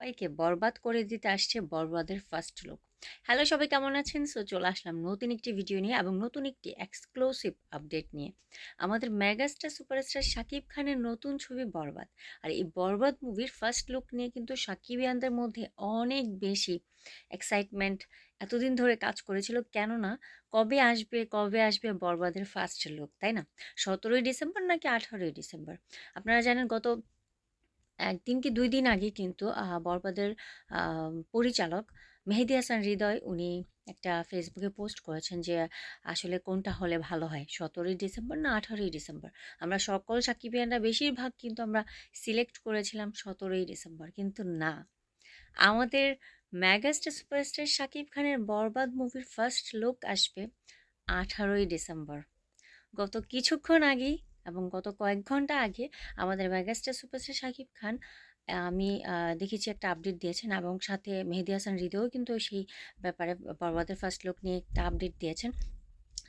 সবাইকে বরবাদ করে দিতে আসছে বরবাদের ফার্স্ট লুক হ্যালো সবাই, কেমন আছেন? সো চলে আসলাম নতুন একটি ভিডিও নিয়ে এবং নতুন একটি এক্সক্লুসিভ আপডেট নিয়ে। আমাদের মেগাস্টার সুপারস্টার শাকিব খানের নতুন ছবি বরবাদ। আর এই বরবাদ মুভির ফার্স্ট লুক নিয়ে কিন্তু সাকিবিয়ানদের মধ্যে অনেক বেশি এক্সাইটমেন্ট এতদিন ধরে কাজ করেছিল। কেননা, কবে আসবে কবে আসবে বরবাদের ফার্স্ট লুক তাই না? সতেরোই ডিসেম্বর নাকি আঠারোই ডিসেম্বর? আপনারা জানেন গত একদিন কি দুই দিন আগে কিন্তু বরবাদের পরিচালক মেহেদি হাসান হৃদয় উনি একটা ফেসবুকে পোস্ট করেছেন যে, আসলে কোনটা হলে ভালো হয়? সতেরোই ডিসেম্বর না আঠারোই ডিসেম্বর? আমরা সকল সাকিবিয়ানরা বেশিরভাগ কিন্তু আমরা সিলেক্ট করেছিলাম সতেরোই ডিসেম্বর, কিন্তু না। আমাদের মেগাস্টার সুপারস্টার শাকিব খানের বরবাদ মুভির ফার্স্ট লুক আসবে আঠারোই ডিসেম্বর। গত কিছুক্ষণ আগেই এবং গত কয়েক ঘণ্টা আগে আমাদের মেগাস্টার সুপারস্টার শাকিব খান আমি দেখেছি একটা আপডেট দিয়েছেন এবং সাথে মেহেদি হাসান হৃদয়ও কিন্তু সেই ব্যাপারে বরবাদের ফার্স্ট লুক নিয়ে একটা আপডেট দিয়েছেন।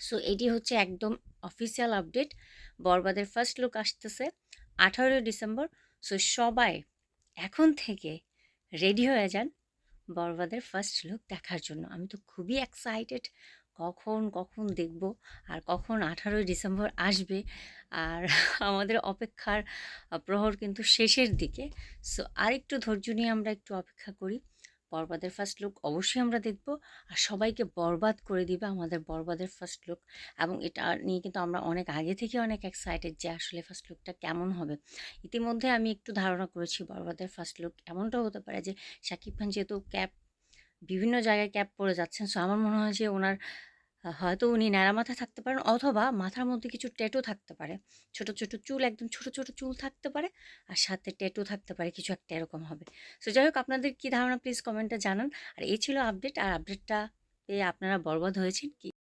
সো এটি হচ্ছে একদম অফিসিয়াল আপডেট বরবাদের ফার্স্ট লুক আসতেছে আঠারোই ডিসেম্বর। সো সবাই এখন থেকে রেডি হয়ে যান বরবাদের ফার্স্ট লুক দেখার জন্য। আমি তো খুবই এক্সাইটেড কখন কখন দেখব আর কখন আঠারোই ডিসেম্বর আসবে আর আমাদের অপেক্ষার প্রহর কিন্তু শেষের দিকে। সো আর একটু ধৈর্য নিয়ে আমরা একটু অপেক্ষা করি। বরবাদের ফার্স্ট লুক অবশ্যই আমরা দেখব আর সবাইকে বরবাদ করে দিবে আমাদের বরবাদের ফার্স্ট লুক এবং এটা নিয়ে কিন্তু আমরা অনেক আগে থেকে অনেক এক্সাইটেড যে আসলে ফার্স্ট লুকটা কেমন হবে। ইতিমধ্যে আমি একটু ধারণা করেছি বরবাদের ফার্স্ট লুক এমনটাও হতে পারে যে শাকিব খান যেহেতু ক্যাপ বিভিন্ন জায়গায় ক্যাপ পরে যাচ্ছেন। সো আমার মনে হয় যে ওনার হয়তো উনি ন্যাড়া মাথা থাকতে পারেন অথবা মাথার মধ্যে কিছু ট্যাটু থাকতে পারে। ছোট ছোট চুল, একদম ছোট ছোট চুল থাকতে পারে আর সাথে ট্যাটু থাকতে পারে, কিছু একটা এরকম হবে। সো যাই হোক, আপনাদের কী ধারণা? প্লিজ কমেন্টে জানান। আর এই ছিল আপডেট আর আপডেটটা পেয়ে আপনারা বরবাদ হয়েছেন কি?